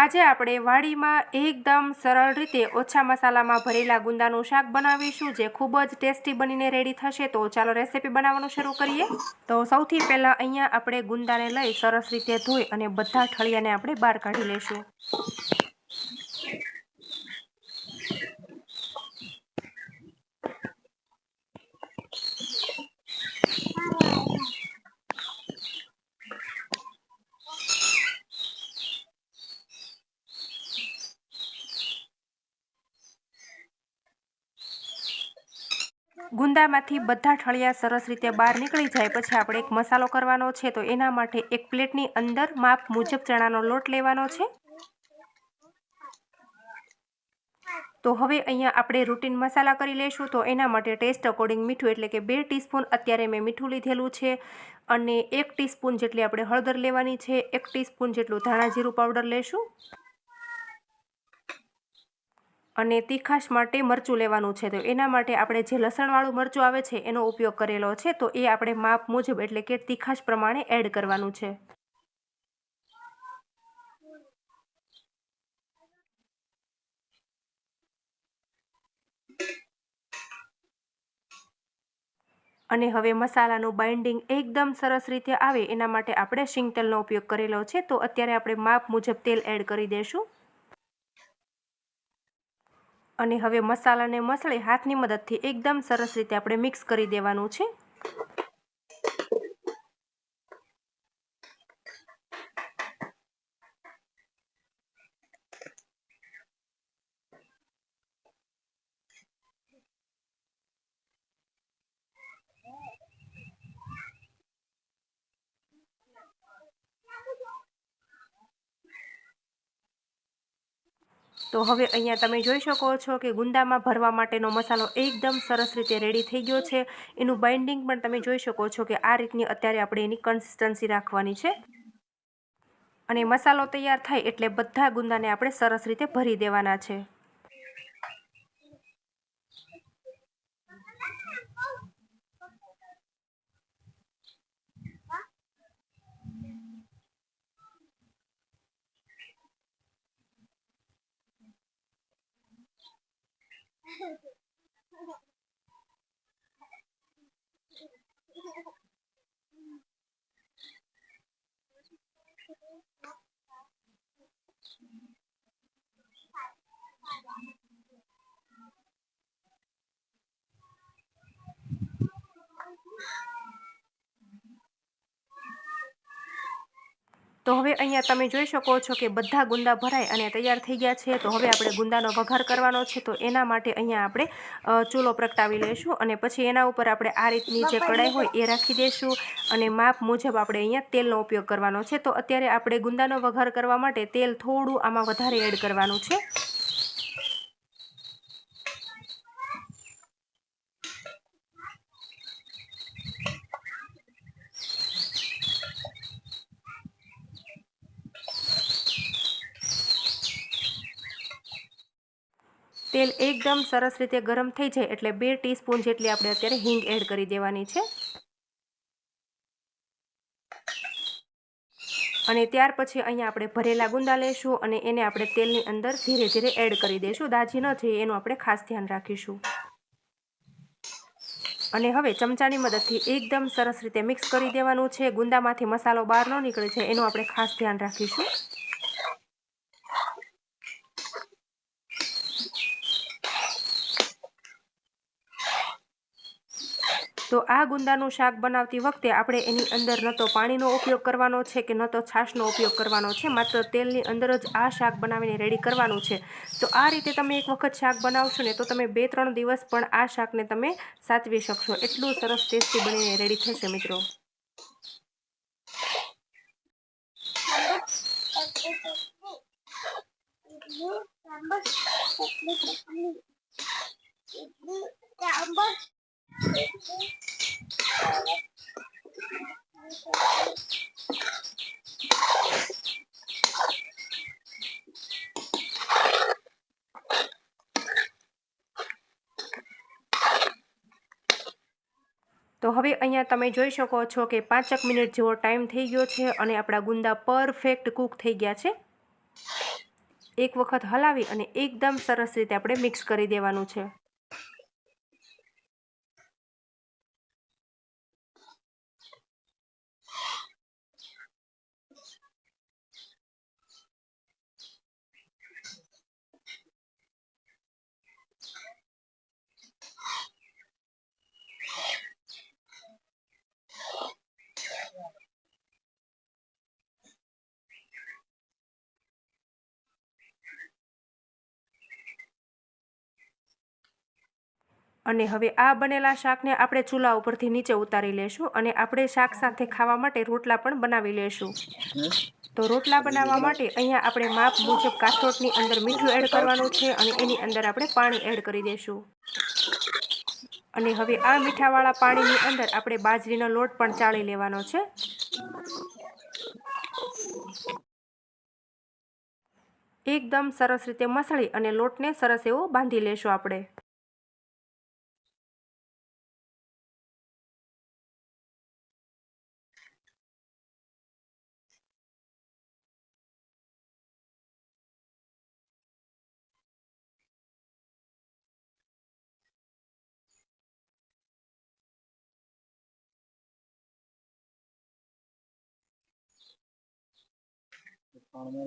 આજે આપણે વાડીમાં એકદમ સરળ રીતે ઓછા મસાલામાં ભરેલા ગુંદાનું શાક બનાવીશું, જે ખૂબ જ ટેસ્ટી બનીને રેડી થશે. તો ચાલો રેસીપી બનાવવાનું શરૂ કરીએ. તો સૌથી પહેલાં અહીંયા આપણે ગુંદાને લઈ સરસ રીતે ધોઈ અને બધા ઠળિયાને આપણે બહાર કાઢી લઈશું. ગુંદામાંથી બધા ઠળિયા સરસ રીતે બહાર નીકળી જાય, પછી આપણે એક મસાલો કરવાનો છે. તો એના માટે એક પ્લેટની અંદર માપ મુજબ ચણાનો લોટ લેવાનો છે. તો હવે અહીંયા આપણે રૂટીન મસાલા કરી લઈશું. તો એના માટે ટેસ્ટ અકોર્ડિંગ મીઠું, એટલે કે બે ટીસ્પૂન અત્યારે મેં મીઠું લીધેલું છે. અને એક ટીસ્પૂન જેટલી આપણે હળદર લેવાની છે. એક ટીસ્પૂન જેટલું ધાણા જીરું પાવડર લેશું. અને તીખાશ માટે મરચું લેવાનું છે. તો એના માટે આપણે જે લસણવાળું મરચું આવે છે, એનો ઉપયોગ કરેલો છે. તો એ આપણે માપ મુજબ એટલે કે તીખાશ પ્રમાણે એડ કરવાનું છે. અને હવે મસાલાનું બાઇન્ડિંગ એકદમ સરસ રીતે આવે, એના માટે આપણે શીંગ તેલનો ઉપયોગ કરેલો છે. તો અત્યારે આપણે માપ મુજબ તેલ એડ કરી દઈશું અને હવે મસાલાને મસળી હાથની મદદથી એકદમ સરસ રીતે આપણે મિક્સ કરી દેવાનું છે. તો હવે અહીંયા તમે જોઈ શકો છો કે ગુંદામાં ભરવા માટેનો મસાલો એકદમ સરસ રીતે રેડી થઈ ગયો છે. એનું બાઇન્ડિંગ પણ તમે જોઈ શકો છો કે આ રીતની અત્યારે આપણે એની કન્સિસ્ટન્સી રાખવાની છે. અને મસાલો તૈયાર થાય એટલે બધા ગુંદાને આપણે સરસ રીતે ભરી દેવાના છે. તો હવે અહીંયા તમે જોઈ શકો છો કે બધા ગુંદા ભરાય અને તૈયાર થઈ ગયા છે. તો હવે આપણે ગુંદાનો વઘાર કરવાનો છે. તો એના માટે અહીંયા આપણે ચૂલો પ્રગટાવી લઈશું અને પછી એના ઉપર આપણે આ રીતની જે કઢાઈ હોય એ રાખી દઈશું અને માપ મુજબ આપણે અહીંયા તેલનો ઉપયોગ કરવાનો છે. તો અત્યારે આપણે ગુંદાનો વઘાર કરવા માટે તેલ થોડું આમાં વધારે એડ કરવાનું છે. તેલ એકદમ સરસ રીતે ગરમ થઈ જાય એટલે બે ટીસ્પૂન જેટલી આપણે અત્યારે હિંગ એડ કરી દેવાની છે. અને ત્યાર પછી અહીંયા આપણે ભરેલા ગુંદા લઈશું અને એને આપણે તેલની અંદર ધીરે ધીરે એડ કરી દઈશું. દાજી ન જઈએ, એનું આપણે ખાસ ધ્યાન રાખીશું. અને હવે ચમચાની મદદથી એકદમ સરસ રીતે મિક્સ કરી દેવાનું છે. ગુંદામાંથી મસાલો બહાર ન નીકળે છે, એનું આપણે ખાસ ધ્યાન રાખીશું. તો આ ગુંદાનું શાક બનાવતી વખતે આપણે એની અંદર ન તો પાણીનો ઉપયોગ કરવાનો છે કે ન તો છાશનો ઉપયોગ કરવાનો છે. માત્ર તેલની અંદર જ આ શાક બનાવીને રેડી કરવાનું છે. તો આ રીતે તમે એક વખત શાક બનાવશો ને તો તમે બે ત્રણ દિવસ પણ આ શાકને તમે સાચવી શકશો. એટલું સરસ ટેસ્ટી બનીને રેડી થશે મિત્રો. તો હવે અહીંયા તમે જોઈ શકો છો કે પાંચેક મિનિટ જેવો ટાઈમ થઈ ગયો છે અને આપણા ગુંદા પરફેક્ટ કૂક થઈ ગયા છે. એક વખત હલાવી અને એકદમ સરસ રીતે આપણે મિક્સ કરી દેવાનું છે. અને હવે આ બનેલા શાકને આપણે ચૂલા ઉપરથી નીચે ઉતારી લેશું અને આપણે શાક સાથે ખાવા માટે રોટલા પણ બનાવી લેશું. તો રોટલા બનાવવા માટે અહીંયા આપણે માપ મુજબ કાથરોટની અંદર મીઠું એડ કરવાનું છે અને એની અંદર આપણે પાણી એડ કરી દઈશું અને હવે આ મીઠાવાળા પાણીની અંદર આપણે બાજરીનો લોટ પણ ચાળી લેવાનો છે. એકદમ સરસ રીતે મસળી અને લોટને સરસ એવો બાંધી લેશું આપણે. കാണുന്ന